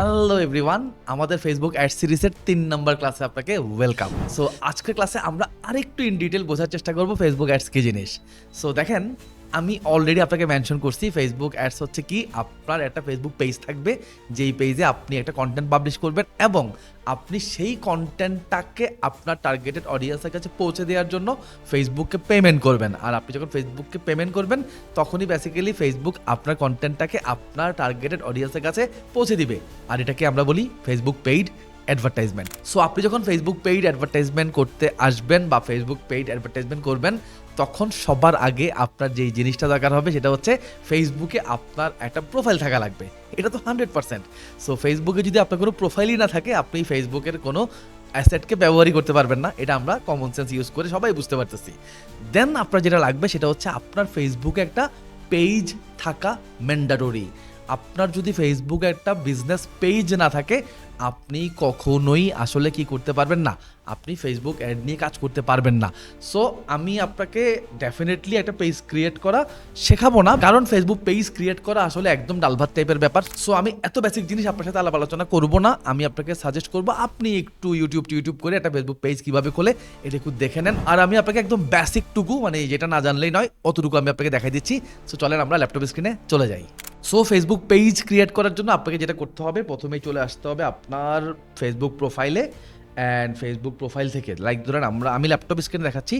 Hello everyone আমাদের Facebook ad সিরিজের তিন নম্বর ক্লাসে আপনাকে ওয়েলকাম সো আজকের ক্লাসে আমরা আরেকটু ইন ডিটেল বোঝার চেষ্টা করব ফেসবুক অ্যাডস কি জিনিস। সো দেখেন আমি অলরেডি আপনাকে মেনশন করছি ফেসবুক অ্যাডস হচ্ছে কি, আপনার একটা ফেসবুক পেজ থাকবে, যেই পেজে আপনি একটা কন্টেন্ট পাবলিশ করবেন এবং আপনি সেই কন্টেন্টটাকে আপনার টার্গেটেড অডিয়েন্সের কাছে পৌঁছে দেওয়ার জন্য ফেসবুককে পেমেন্ট করবেন। আর আপনি যখন ফেসবুককে পেমেন্ট করবেন, তখনই বেসিক্যালি ফেসবুক আপনার কন্টেন্টটাকে আপনার টার্গেটেড অডিয়েন্সের কাছে পৌঁছে দিবে। আর এটাকে আমরা বলি ফেসবুক পেইড অ্যাডভার্টাইজমেন্ট সো আপনি যখন ফেসবুক পেইড অ্যাডভার্টাইজমেন্ট করতে আসবেন বা ফেসবুক পেইড অ্যাডভার্টাইজমেন্ট করবেন তখন সবার আগে আপনার যেই জিনিসটা দরকার হবে সেটা হচ্ছে ফেসবুকে আপনার একটা প্রোফাইল থাকা লাগবে। এটা তো হান্ড্রেড পার্সেন্ট সো ফেসবুকে যদি আপনার কোনো প্রোফাইলই না থাকে, আপনি ফেসবুকের কোনো অ্যাসেটকে ব্যবহারই করতে পারবেন না। এটা আমরা কমন সেন্স ইউজ করে সবাই বুঝতে পারতেছি। দেন আপনার যেটা লাগবে সেটা হচ্ছে আপনার ফেসবুকে একটা পেজ থাকা ম্যান্ডাটরি আপনার যদি ফেসবুকে একটা বিজনেস পেজ না থাকে, আপনি কখনোই আসলে কি করতে পারবেন না? আপনি ফেসবুক অ্যাড নিয়ে কাজ করতে পারবেন না। সো আমি আপনাকে ডেফিনেটলি একটা পেজ ক্রিয়েট করা শেখাবো না। কারণ ফেসবুক পেজ ক্রিয়েট করা আসলে একদম ডালভাত টাইপের ব্যাপার। সো আমি এত বেসিক জিনিস আপনার সাথে আলাপ আলোচনা করব না। আমি আপনাকে সাজেস্ট করব, আপনি একটু ইউটিউব ইউটিউব করে একটা ফেসবুক পেজ কীভাবে খোলে, এটা একটু দেখে নেন। আর আমি আপনাকে একদম বেসিক টুকু মানে যেটা না জানলেই নয়, অতটুকু আমি আপনাকে দেখাই দিচ্ছি। সো চলেন আমরা ল্যাপটপ স্ক্রিনে চলে যাই। সো ফেসবুক পেজ ক্রিয়েট করার জন্য আপনাকে যেটা করতে হবে, প্রথমেই চলে আসতে হবে আপনার ফেসবুক প্রোফাইলে অ্যান্ড ফেসবুক প্রোফাইল থেকে। লাইক ধরেন আমরা, আমি ল্যাপটপ স্ক্রিনে দেখাচ্ছি,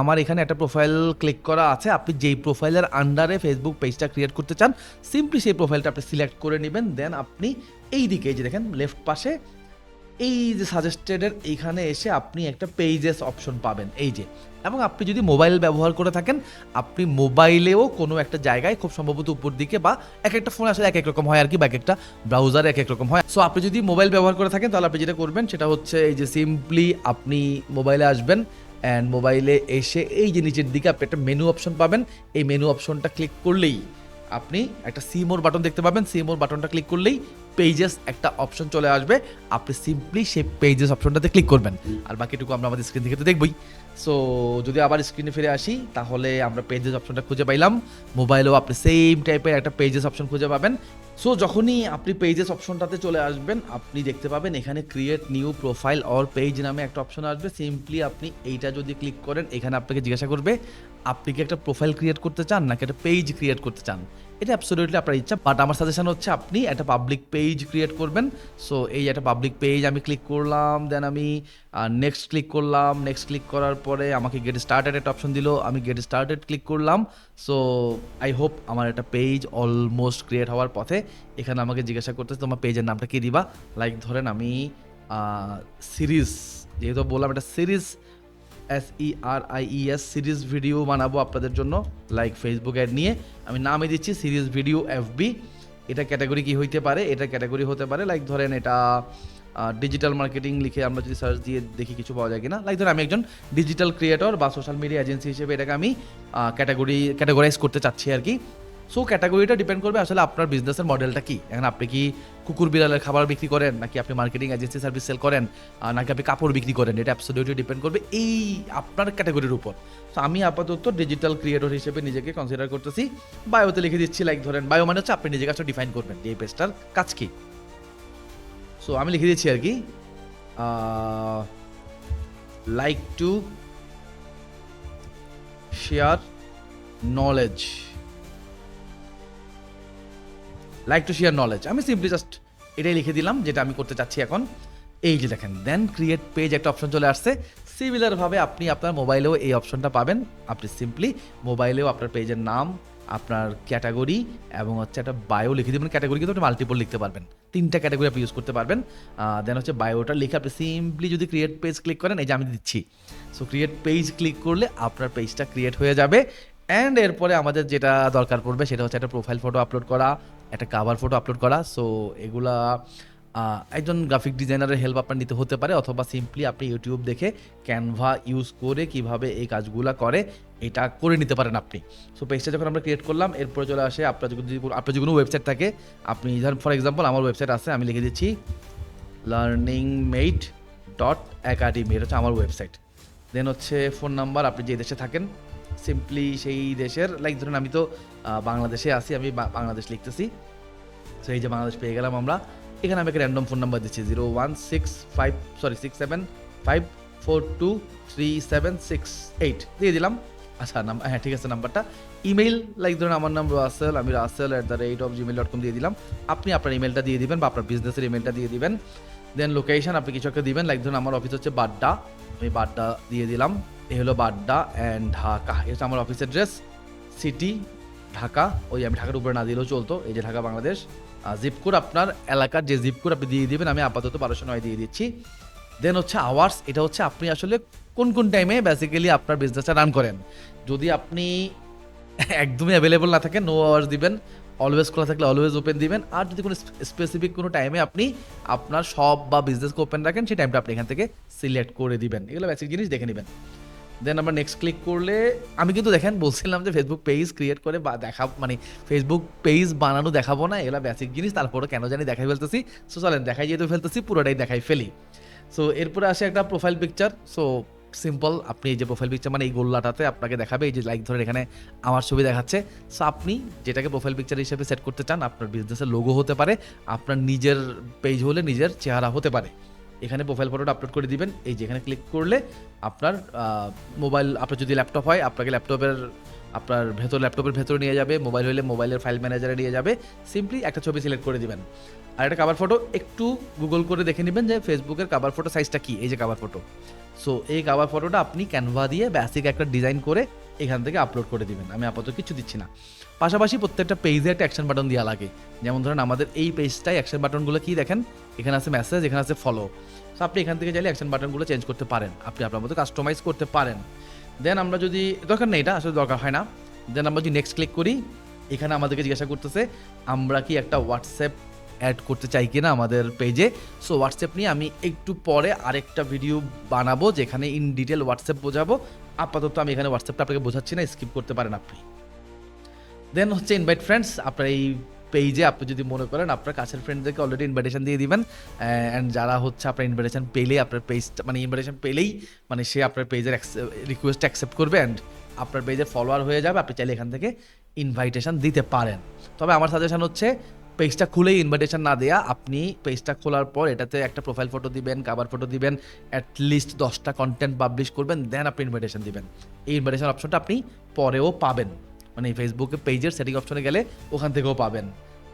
আমার এখানে একটা প্রোফাইল ক্লিক করা আছে, আপনি যেই প্রোফাইলের আন্ডারে ফেসবুক পেজটা ক্রিয়েট করতে চান সিম্পলি সেই প্রোফাইলটা আপনি সিলেক্ট করে নেবেন দেন আপনি এই দিকে যে দেখেন লেফট পাশে এই যে সাজেস্টেডের এইখানে এসে আপনি একটা পেজেস অপশন পাবেন, এই যে। এবং আপনি যদি মোবাইল ব্যবহার করে থাকেন, আপনি মোবাইলেও কোনো একটা জায়গায় খুব সম্ভবত উপর দিকে বা এক একটা ফোন আসলে এক এক রকম হয় আর কি, বা এক একটা ব্রাউজার এক এক রকম হয়। সো আপনি যদি মোবাইল ব্যবহার করে থাকেন, তাহলে আপনি যেটা করবেন, সেটা হচ্ছে এই যে সিম্পলি আপনি মোবাইলে আসবেন অ্যান্ড মোবাইলে এসে এই যে নিচের দিকে আপনি একটা মেনু অপশন পাবেন। এই মেনু অপশনটা ক্লিক করলেই আপনি একটা সিমোর বাটন দেখতে পাবেন। সিমোর বাটনটা ক্লিক করলেই পেজেস একটা অপশন চলে আসবে। আপনি সিম্পলি সেই পেজেস অপশনটাতে ক্লিক করবেন। আর বাকিটুকু আমরা আমাদের স্ক্রিন থেকে তো দেখবই। সো যদি আবার স্ক্রিনে ফিরে আসি, তাহলে আমরা পেজেস অপশনটা খুঁজে পাইলাম। মোবাইলেও আপনি সেম টাইপের একটা পেজেস অপশন খুঁজে পাবেন। সো যখনই আপনি পেজেস অপশনটাতে চলে আসবেন, আপনি দেখতে পাবেন এখানে create new profile or page নামে একটা অপশন আসবে। সিম্পলি আপনি এইটা যদি ক্লিক করেন, এখানে আপনাকে জিজ্ঞাসা করবে আপনি কি একটা প্রোফাইল ক্রিয়েট করতে চান নাকি একটা পেজ ক্রিয়েট করতে চান? এটা অ্যাবসোলিউটলি আপনার ইচ্ছা বাট আমার সাজেশন হচ্ছে আপনি একটা পাবলিক পেজ ক্রিয়েট করবেন। সো এই একটা পাবলিক পেজ আমি ক্লিক করলাম দেন আমি নেক্সট ক্লিক করলাম। নেক্সট ক্লিক করার পরে আমাকে গেট স্টার্টেড একটা অপশন দিল, আমি গেট স্টার্টেড ক্লিক করলাম। সো আই হোপ আমার একটা পেজ অলমোস্ট ক্রিয়েট হওয়ার পথে এখানে আমাকে জিজ্ঞাসা করতেছে, তোমার পেজের নামটা কী দিবা? লাইক ধরেন আমি সিরিজ যেহেতু বললাম একটা series S E R I E S series video বানাবো আপনাদের জন্য লাইক ফেসবুক অ্যাড নিয়ে। আমি নামে দিচ্ছি সিরিজ ভিডিও এফবি এটা ক্যাটাগরি কি হইতে পারে? এটা ক্যাটাগরি হতে পারে লাইক ধরেন এটা ডিজিটাল মার্কেটিং লিখে আমরা যদি সার্চ দিয়ে দেখি কিছু পাওয়া যায় কিনা। লাইক ধরেন আমি একজন ডিজিটাল ক্রিয়েটর বা সোশ্যাল মিডিয়া এজেন্সি হিসেবে এটাকে আমি ক্যাটাগরি ক্যাটাগরাইজ করতে চাচ্ছি আর কি। সো ক্যাটাগরিটা ডিপেন্ড করবে আসলে আপনার বিজনেসের মডেলটা কি। এখন আপনি কি কুকুর বিড়ালের খাবার বিক্রি করেন, নাকি আপনি মার্কেটিং এজেন্সি সার্ভিস সেল করেন নাকি আপনি কাপড় বিক্রি করেন, এটা অ্যাবসোলিউটলি ডিপেন্ড করবে এই আপনার ক্যাটাগরির উপর। তো আমি আপাতত ডিজিটাল ক্রিয়েটর হিসেবে নিজেকে কনসিডার করতেছি। বায়োতে লিখে দিচ্ছি লাইক ধরেন বায়ো মানে হচ্ছে আপনি নিজের কাছে ডিফাইন করবেন যে এই পেজটার কাজ কি। সো আমি লিখে দিচ্ছি আর কি like to share knowledge like to share knowledge আমি সিম্পলি জাস্ট এটাই লিখে দিলাম, যেটা আমি করতে চাচ্ছি এখন। এই যে দেখেন দেন ক্রিয়েট পেজ একটা অপশন চলে আসছে। সিমিলারভাবে আপনি আপনার মোবাইলেও এই অপশনটা পাবেন। আপনি সিম্পলি মোবাইলেও আপনার পেজের নাম, আপনার ক্যাটাগরি এবং হচ্ছে একটা বায়ো লিখে দেবেন। ক্যাটাগরি কিন্তু আপনি মাল্টিপল লিখতে পারবেন। তিনটা ক্যাটাগরি আপনি ইউজ করতে পারবেন। দেন হচ্ছে বায়োটা লিখে আপনি সিম্পলি যদি ক্রিয়েট পেজ ক্লিক করেন, এই যে আমি দিচ্ছি। সো ক্রিয়েট পেজ ক্লিক করলে আপনার পেজটা ক্রিয়েট হয়ে যাবে। অ্যান্ড এরপরে আমাদের যেটা দরকার পড়বে, সেটা হচ্ছে একটা প্রোফাইল ফটো আপলোড করা একটা কাভার ফটো আপলোড করা। সো এগুলা একজন গ্রাফিক ডিজাইনারের হেল্প আপনার নিতে হতে পারে, অথবা সিম্পলি আপনি ইউটিউব দেখে ক্যানভা ইউজ করে কীভাবে এই কাজগুলা করে, এটা করে নিতে পারেন আপনি। সো পেজটা যখন আমরা ক্রিয়েট করলাম, এরপরে চলে আসে আপনার যদি আপনার যদি কোনো ওয়েবসাইট থাকে, আপনি ধরেন ফর এক্সাম্পল আমার ওয়েবসাইট আছে, আমি লিখে দিচ্ছি লার্নিং মেড ডট একাডেমি এটা হচ্ছে আমার ওয়েবসাইট দেন হচ্ছে ফোন নাম্বার আপনি যে দেশে থাকেন সিম্পলি সেই দেশের লাইক ধরুন আমি তো বাংলাদেশে আছি, আমি বাংলাদেশ লিখতেছি। তো এই যে বাংলাদেশ পেয়ে গেলাম আমরা। এখানে আমি একটা র্যান্ডম ফোন নাম্বার দিচ্ছি zero one six five sorry six seven five four two three seven six eight দিয়ে দিলাম। আচ্ছা নাম্বার হ্যাঁ ঠিক আছে, নাম্বারটা। ইমেল লাইক ধরুন আমার নাম রাসেল, আমি Russell at the rate of Gmail dot com দিয়ে দিলাম। আপনি আপনার ইমেলটা দিয়ে দিবেন বা আপনার বিজনেসের ইমেলটা দিয়ে দিবেন। দেন লোকেশন আপনি কিছু একটা দিবেন লাইক ধরুন আমার অফিস হচ্ছে বাড্ডা। আমি বাড্ডা দিয়ে দিলাম। এই হলো বাড্ডা অ্যান্ড ঢাকা। এটা আমার অফিস অ্যাড্রেস সিটি ঢাকা। ওই আমি ঢাকার উপরে না দিলেও চলতো। এই যে ঢাকা, বাংলাদেশ। জিপ কোড আপনার এলাকার যে জিপ কোড আপনি দিয়ে দিবেন, আমি আপাতত বারোশো নয় দিয়ে দিচ্ছি। দেন হচ্ছে আওয়ার্স এটা হচ্ছে আপনি আসলে কোন কোন টাইমে বেসিক্যালি আপনার বিজনেসটা রান করেন। যদি আপনি একদমই অ্যাভেলেবল না থাকেন নো আওয়ার্স দিবেন অলওয়েজ খোলা থাকলে অলওয়েজ ওপেন দিবেন। আর যদি কোনো স্পেসিফিক কোনো টাইমে আপনি আপনার শপ বা বিজনেসকে ওপেন রাখেন, সেই টাইমটা আপনি এখান থেকে সিলেক্ট করে দিবেন। এগুলো বেসিক জিনিস, দেখে নেবেন। দেন আমরা নেক্সট ক্লিক করলে, আমি কিন্তু দেখেন বলছিলাম যে ফেসবুক পেজ ক্রিয়েট করে বা দেখা মানে ফেসবুক পেজ বানানো দেখাবো না, এগুলো বেসিক জিনিস তারপরে কেন জানি দেখাই ফেলতেছি। সো চলেন, দেখাই যেহেতু ফেলতেছি, পুরোটাই দেখাই ফেলি। সো এরপরে আসে একটা প্রোফাইল পিকচার সো সিম্পল, আপনি এই যে প্রোফাইল পিকচার মানে এই গোল্লাটাতে আপনাকে দেখাবে, এই যে লাইক ধরে এখানে আমার ছবি দেখাচ্ছে। সো আপনি যেটাকে প্রোফাইল পিকচার হিসেবে সেট করতে চান, আপনার বিজনেসের লোগো হতে পারে, আপনার নিজের পেজ হলে নিজের চেহারা হতে পারে। এখানে প্রোফাইল ফটোটা আপলোড করে দিবেন, এই যেখানে ক্লিক করলে আপনার মোবাইল আপনার যদি ল্যাপটপ হয়, আপনাকে ল্যাপটপের আপনার ভেতর ল্যাপটপের ভেতরে নিয়ে যাবে মোবাইল হলে মোবাইলের ফাইল ম্যানেজারে নিয়ে যাবে সিম্পলি একটা ছবি সিলেক্ট করে দিবেন। আর একটা কাভার ফটো একটু গুগল করে দেখে নেবেন যে ফেসবুকের কাভার ফটো সাইজটা কী, এই যে কাভার ফটো সো এই কাভার ফটোটা আপনি ক্যানভা দিয়ে বেসিক একটা ডিজাইন করে এখান থেকে আপলোড করে দিবেন। আমি আপাতত কিছু দিচ্ছি না। পাশাপাশি প্রত্যেকটা পেজে একটা অ্যাকশন বাটন দেওয়া লাগে। যেমন ধরেন আমাদের এই পেজটাই অ্যাকশন বাটনগুলো কি দেখেন? এখানে আছে মেসেজ এখানে আছে ফলো সো আপনি এখান থেকে চাইলে অ্যাকশন বাটনগুলো চেঞ্জ করতে পারেন। আপনি আপনার মতো কাস্টমাইজ করতে পারেন। দেন আমরা যদি, দরকার নেই এটা, আসলে দরকার হয় না। দেন আমরা যদি নেক্সট ক্লিক করি, এখানে আমাদেরকে জিজ্ঞাসা করতেছে, আমরা কি একটা হোয়াটসঅ্যাপ অ্যাড করতে চাই কিনা আমাদের পেজে সো হোয়াটসঅ্যাপ নিয়ে আমি একটু পরে আরেকটা ভিডিও বানাবো, যেখানে ইন ডিটেল হোয়াটসঅ্যাপ বোঝাবো। আপাতত আমি এখানে হোয়াটসঅ্যাপটা আপনাকে বোঝাচ্ছি না স্কিপ করতে পারেন আপনি। দেন হচ্ছে ইনভাইট ফ্রেন্ডস আপনার এই পেজে আপনি যদি মনে করেন, আপনার কাছের ফ্রেন্ডদেরকে অলরেডি ইনভাইটেশন দিয়ে দিবেন। অ্যান্ড যারা হচ্ছে আপনার ইনভাইটেশন পেলে আপনার পেজটা মানে ইনভাইটেশন পেলেই মানে সে আপনার পেজের রিকোয়েস্ট অ্যাকসেপ্ট করবে অ্যান্ড আপনার পেজের ফলোয়ার হয়ে যাবে। আপনি চাইলে এখান থেকে ইনভাইটেশন দিতে পারেন। তবে আমার সাজেশন হচ্ছে পেজটা খুলেই ইনভাইটেশন না দেয়া, আপনি পেজটা খোলার পর এটাতে একটা প্রোফাইল ফটো দিবেন কাভার ফটো দিবেন অ্যাটলিস্ট দশটা কন্টেন্ট পাবলিশ করবেন দেন আপনি ইনভাইটেশন দিবেন। এই ইনভাইটেশন অপশনটা আপনি পরেও পাবেন। মানে ফেসবুকে পেজের সেটিং অপশনে গেলে ওখান থেকেও পাবেন।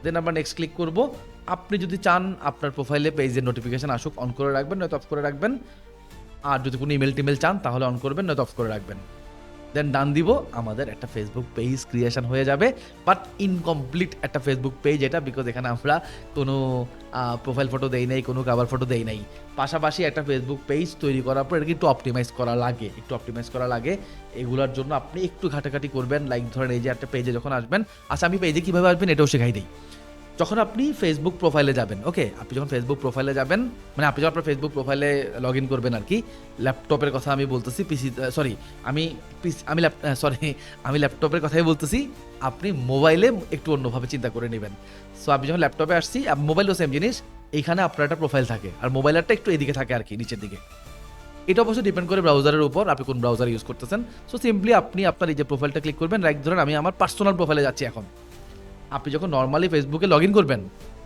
দেন আমরা নেক্সট ক্লিক করব। আপনি যদি চান, আপনার প্রোফাইলে পেজের নোটিফিকেশন আসুক অন করে রাখবেন নয়তো অফ করে রাখবেন। আর যদি কোনো ইমেল টিমেল চান, তাহলে অন করবেন নয়তো অফ করে রাখবেন। দেন ডান দিব, আমাদের একটা ফেসবুক পেজ ক্রিয়েশন হয়ে যাবে বাট ইনকমপ্লিট একটা ফেসবুক পেজ এটা বিকজ এখানে আমরা কোনো প্রোফাইল ফটো দেই নাই, কোনো কাভার ফটো দেই নাই। পাশাপাশি একটা ফেসবুক পেজ তৈরি করার পর এটাকে একটু অপটিমাইজ করা লাগে, একটু অপটিমাইজ করা লাগে। এগুলোর জন্য আপনি একটু ঘাটাঘাটি করবেন লাইক ধরেন এই যে একটা পেজে যখন আসবেন আচ্ছা আমি পেজে কীভাবে আসবেন এটাও শেখাই দিই। যখন আপনি ফেসবুক প্রোফাইলে যাবেন ওকে আপনি যখন ফেসবুক প্রোফাইলে যাবেন মানে আপনি যখন আপনার ফেসবুক প্রোফাইলে লগ ইন করবেন আর কি ল্যাপটপের কথা আমি বলতেছি পিসি সরি আমি পিসি আমি ল্যাপ সরি আমি ল্যাপটপের কথাই বলতেছি, আপনি মোবাইলে একটু অন্যভাবে চিন্তা করে নেবেন। সো আপনি যখন ল্যাপটপে আসছি মোবাইলও সেম জিনিস, এইখানে আপনার একটা প্রোফাইল থাকে, আর মোবাইলেরটা একটু এদিকে থাকে আর কি, নিচের দিকে। এটা অবশ্যই ডিপেন্ড করে ব্রাউজারের উপর, আপনি কোন ব্রাউজার ইউজ করতেছেন। সো সিম্পলি আপনি আপনার এই যে প্রোফাইলটা ক্লিক করবেন রাইট ধরেন আমি আমার পার্সোনাল প্রোফাইলে যাচ্ছি এখন। আপনি যখন নর্মালি ফেসবুকে লগ ইন করবেন,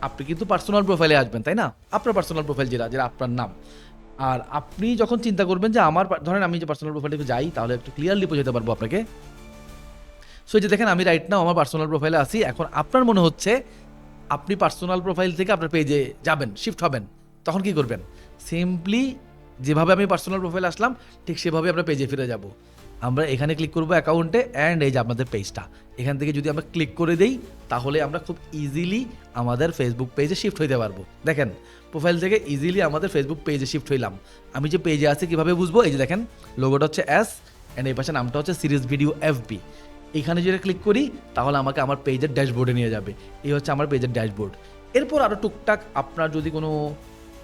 আপনি কিন্তু পার্সোনাল প্রোফাইলে আসবেন, তাই না? আপনার পার্সোনাল প্রোফাইল যেটা যেটা আপনার নাম। আর আপনি যখন চিন্তা করবেন যে আমার ধরেন আমি যে পার্সোনাল প্রোফাইলে যাই, তাহলে একটু ক্লিয়ারলি বোঝাতে পারব আপনাকে। সো যে দেখেন, আমি রাইট নাও আমার পার্সোনাল প্রোফাইলে আসি এখন আপনার মনে হচ্ছে আপনি পার্সোনাল প্রোফাইল থেকে আপনার পেজে যাবেন শিফট হবেন, তখন কি করবেন? সিম্পলি যেভাবে আমি পার্সোনাল প্রোফাইল আসলাম, ঠিক সেভাবে আমরা পেজে ফিরে যাব। আমরা এখানে ক্লিক করব অ্যাকাউন্টে অ্যান্ড এই যে আপনাদের পেজটা এখান থেকে যদি আমরা ক্লিক করে দেই, তাহলে আমরা খুব ইজিলি আমাদের ফেসবুক পেজে শিফট হইতে পারব। দেখেন প্রোফাইল থেকে ইজিলি আমাদের ফেসবুক পেজে শিফট হইলাম। আমি যে পেজে আছি কীভাবে বুঝব? এই যে দেখেন লোগোটা হচ্ছে এস অ্যান্ড এই পাশে নামটা হচ্ছে সিরিজ ভিডিও এফবি এখানে যদি ক্লিক করি, তাহলে আমাকে আমার পেজের ড্যাশবোর্ডে নিয়ে যাবে। এই হচ্ছে আমার পেজের ড্যাশবোর্ড এরপর আরও টুকটাক আপনার যদি কোনো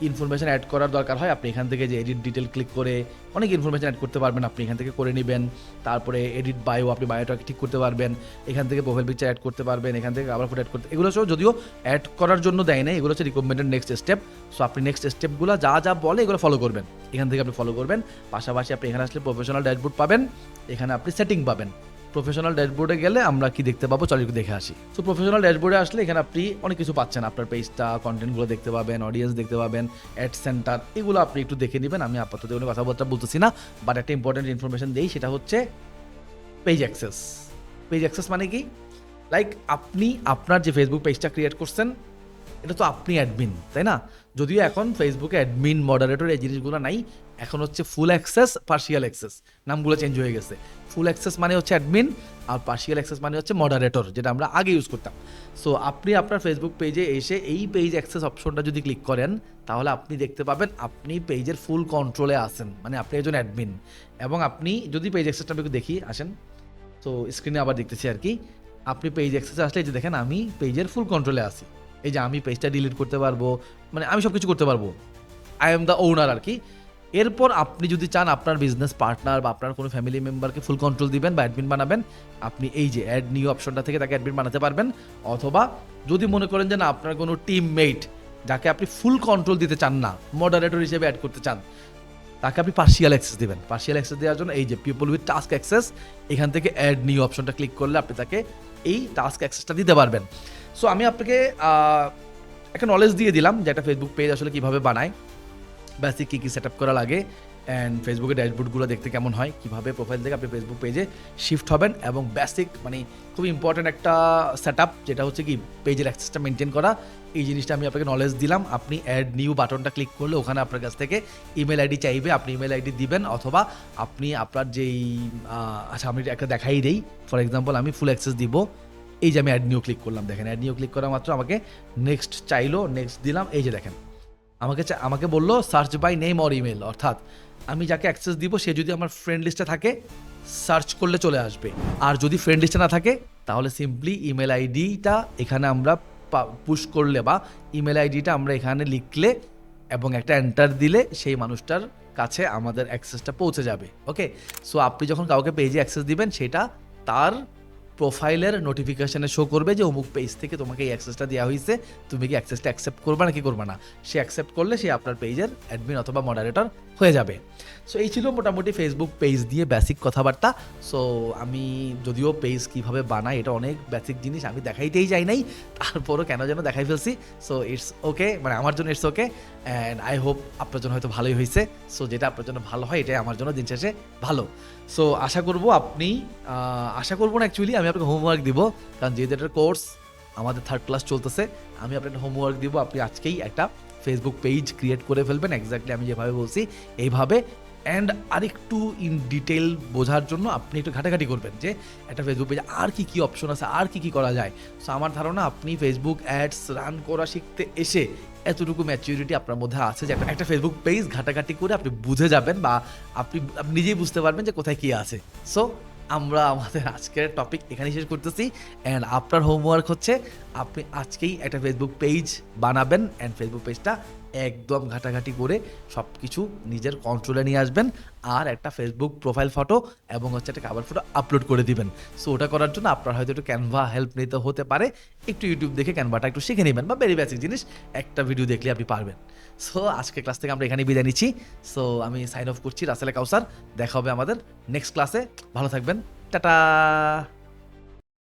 ইনফরমেশন অ্যাড করার দরকার হয়, আপনি এখান থেকে যে এডিট ডিটেল ক্লিক করে অনেক ইনফরমেশন অ্যাড করতে পারবেন, আপনি এখান থেকে করে নেবেন। তারপরে এডিট বায়ো আপনি বায়োটাকে ঠিক করতে পারবেন, এখান থেকে প্রোফাইল পিকচার অ্যাড করতে পারবেন, এখান থেকে আবার ফটো অ্যাড করতে এগুলো সব যদিও অ্যাড করার জন্য দেয় না এগুলো হচ্ছে রিকমেন্ডেড নেক্সট স্টেপ সো আপনি নেক্সট স্টেপগুলো যা যা বলে এগুলো ফলো করবেন। এখান থেকে আপনি ফলো করবেন। পাশাপাশি আপনি এখানে আসলে প্রফেশনাল ড্যাশবোর্ড পাবেন। এখানে আপনি সেটিং পাবেন। প্রফেশনাল ড্যাশবোর্ডে গেলে আমরা কি দেখতে পাবো? চলো একটু দেখে আসি। তো প্রফেশনাল ড্যাশবোর্ডে আসলে এখানে আপনি অনেক কিছু পাচ্ছেন। আপনার পেজটা কন্টেন্টগুলো দেখতে পাবেন অডিয়েন্স দেখতে পাবেন অ্যাড সেন্টার এগুলো আপনি একটু দেখে নেবেন। আমি আপাতত কোনো কথাবার্তা বলতেছি না। বাট একটা ইম্পর্টেন্ট ইনফরমেশন দিই, সেটা হচ্ছে পেজ অ্যাক্সেস পেজ অ্যাক্সেস মানে কি? লাইক আপনি আপনার যে ফেসবুক পেজটা ক্রিয়েট করছেন এটা তো আপনি অ্যাডমিন তাই না? যদিও এখন ফেসবুকে অ্যাডমিন মডারেটর এই জিনিসগুলো নাই, এখন হচ্ছে ফুল অ্যাক্সেস পার্শিয়াল অ্যাক্সেস নামগুলো চেঞ্জ হয়ে গেছে। ফুল অ্যাক্সেস মানে হচ্ছে অ্যাডমিন আর পার্শিয়াল অ্যাক্সেস মানে হচ্ছে মডারেটর যেটা আমরা আগে ইউজ করতাম। সো আপনি আপনার ফেসবুক পেজে এসে এই পেজ অ্যাক্সেস অপশনটা যদি ক্লিক করেন, তাহলে আপনি দেখতে পাবেন আপনি পেজের ফুল কন্ট্রোলে আছেন মানে আপনি একজন অ্যাডমিন এবং আপনি যদি পেজ অ্যাক্সেসটা একটু দেখি, আসেন। তো স্ক্রিনে আবার দেখতেছি আর কি। আপনি পেজ অ্যাক্সেসে আসলে যে দেখেন, আমি পেজের ফুল কন্ট্রোলে আছি। এই যে আমি পেজটা ডিলিট করতে পারব মানে আমি সব কিছু করতে পারব। আই এম দ্য ওনার আর কি। এরপর আপনি যদি চান আপনার বিজনেস পার্টনার বা আপনার কোনো ফ্যামিলি মেম্বারকে ফুল কন্ট্রোল দিবেন বা অ্যাডমিন বানাবেন, আপনি এই যে অ্যাড নিউ অপশনটা থেকে তাকে অ্যাডমিন বানাতে পারবেন। অথবা যদি মনে করেন যে না, আপনার কোনো টিমমেট যাকে আপনি ফুল কন্ট্রোল দিতে চান না মডারেটর হিসেবে অ্যাড করতে চান, তাকে আপনি পার্শিয়াল অ্যাক্সেস দিবেন। পার্শিয়াল অ্যাক্সেস দেওয়ার জন্য এই যে পিপল উইথ টাস্ক অ্যাক্সেস এখান থেকে অ্যাড নিউ অপশনটা ক্লিক করলে আপনি তাকে এই টাস্ক অ্যাক্সেসটা দিতে পারবেন। সো আমি আপনাকে একটা নলেজ দিয়ে দিলাম যে একটা ফেসবুক পেজ আসলে কীভাবে বানায় বেসিক কী কী সেট আপ করা লাগে অ্যান্ড ফেসবুকের ড্যাশবোর্ডগুলো দেখতে কেমন হয়, কীভাবে প্রোফাইল থেকে আপনি ফেসবুক পেজে শিফট হবেন, এবং বেসিক মানে খুব ইম্পর্ট্যান্ট একটা সেট আপ যেটা হচ্ছে কি পেজের অ্যাক্সেসটা মেনটেন করা। এই জিনিসটা আমি আপনাকে নলেজ দিলাম, আপনি অ্যাড নিউ বাটনটা ক্লিক করলে ওখানে আপনার কাছ থেকে ইমেল আইডি চাইবে, আপনি ইমেল আইডি দিবেন, অথবা আপনি আপনার যেই আচ্ছা আমি একটা দেখাই দেই। ফর এক্সাম্পল আমি ফুল অ্যাক্সেস দিব। এই যে আমি অ্যাড নিউ ক্লিক করলাম, দেখেন অ্যাড নিউ ক্লিক করা মাত্র আমাকে নেক্সট চাইলো নেক্সট দিলাম, এই যে দেখেন। আমাকে আমাকে বলল search by name or email অর্থাৎ আমি যাকে অ্যাক্সেস দিব, সে যদি আমার ফ্রেন্ড লিস্টে থাকে সার্চ করলে চলে আসবে। আর যদি ফ্রেন্ড লিস্টে না থাকে, তাহলে সিম্পলি ইমেল আইডিটা এখানে আমরা পুশ করলে বা ইমেল আইডিটা আমরা এখানে লিখলে এবং একটা এন্টার দিলে সেই মানুষটার কাছে আমাদের অ্যাক্সেসটা পৌঁছে যাবে। ওকে সো আপনি যখন কাউকে পেজে অ্যাক্সেস দিবেন, সেটা তার প্রোফাইলের নোটিফিকেশানে শো করবে যে অমুক পেজ থেকে তোমাকে এই অ্যাক্সেসটা দেওয়া হয়েছে তুমি কি অ্যাক্সেসটা অ্যাকসেপ্ট করবে না কি করবে না? সে অ্যাকসেপ্ট করলে সে আপনার পেজের অ্যাডমিন অথবা মডারেটর হয়ে যাবে। সো এই ছিল মোটামুটি ফেসবুক পেজ দিয়ে বেসিক কথাবার্তা। সো আমি যদিও পেজ কীভাবে বানাই এটা অনেক বেসিক জিনিস, আমি দেখাইতেই যাই নাই, তারপরও কেন যেন দেখাই ফেলছি। সো ইটস ওকে মানে আমার জন্য it's okay and I hope আপনার জন্য হয়তো ভালোই হয়েছে সো যেটা আপনার জন্য ভালো হয়, এটাই আমার জন্য দিন শেষে ভালো। সো আশা করব আপনি আশা করব না অ্যাকচুয়ালি আমি আপনাকে হোমওয়ার্ক দিব, কারণ যেহেতু এটার কোর্স আমাদের থার্ড ক্লাস চলতেছে, আমি আপনাকে হোমওয়ার্ক দিব, আপনি আজকেই একটা ফেসবুক পেজ ক্রিয়েট করে ফেলবেন এক্স্যাক্টলি আমি যেভাবে বলছি, এইভাবে। অ্যান্ড আরেকটু ইন ডিটেল বোঝার জন্য আপনি একটু ঘাটাঘাটি করবেন যে একটা ফেসবুক পেজে আর কি কি অপশন আছে, আর কি কি করা যায়। সো আমার ধারণা আপনি ফেসবুক অ্যাডস রান করা শিখতে এসে এতটুকু ম্যাচুরিটি আপনার মধ্যে আছে যে একটা ফেসবুক পেজ ঘাটাঘাটি করে আপনি বুঝে যাবেন বা আপনি আপনি নিজেই বুঝতে পারবেন যে কোথায় কী আছে। সো আমরা আমাদের আজকের টপিক এখানেই শেষ করতেছি। অ্যান্ড আপনার হোমওয়ার্ক হচ্ছে, আপনি আজকেই একটা ফেসবুক পেজ বানাবেন অ্যান্ড ফেসবুক পেজটা একদম ঘাটাঘাটি করে সব কিছু নিজের কন্ট্রোলে নিয়ে আসবেন আর একটা ফেসবুক প্রোফাইল ফটো এবং হচ্ছে একটা কাভার ফটো আপলোড করে দিবেন। সো ওটা করার জন্য আপনার হয়তো একটু ক্যানভা হেল্প নিতে হতে পারে। একটু ইউটিউব দেখে ক্যানভাটা একটু শিখে নেবেন বা ভেরি বেসিক জিনিস একটা ভিডিও দেখলে আপনি পারবেন। সো আজকে ক্লাস থেকে আমরা এখানে বিদায় নিচ্ছি। সো আমি সাইন অফ করছি রাসেলে কাউসার। দেখা হবে আমাদের নেক্সট ক্লাসে ভালো থাকবেন। টাটা!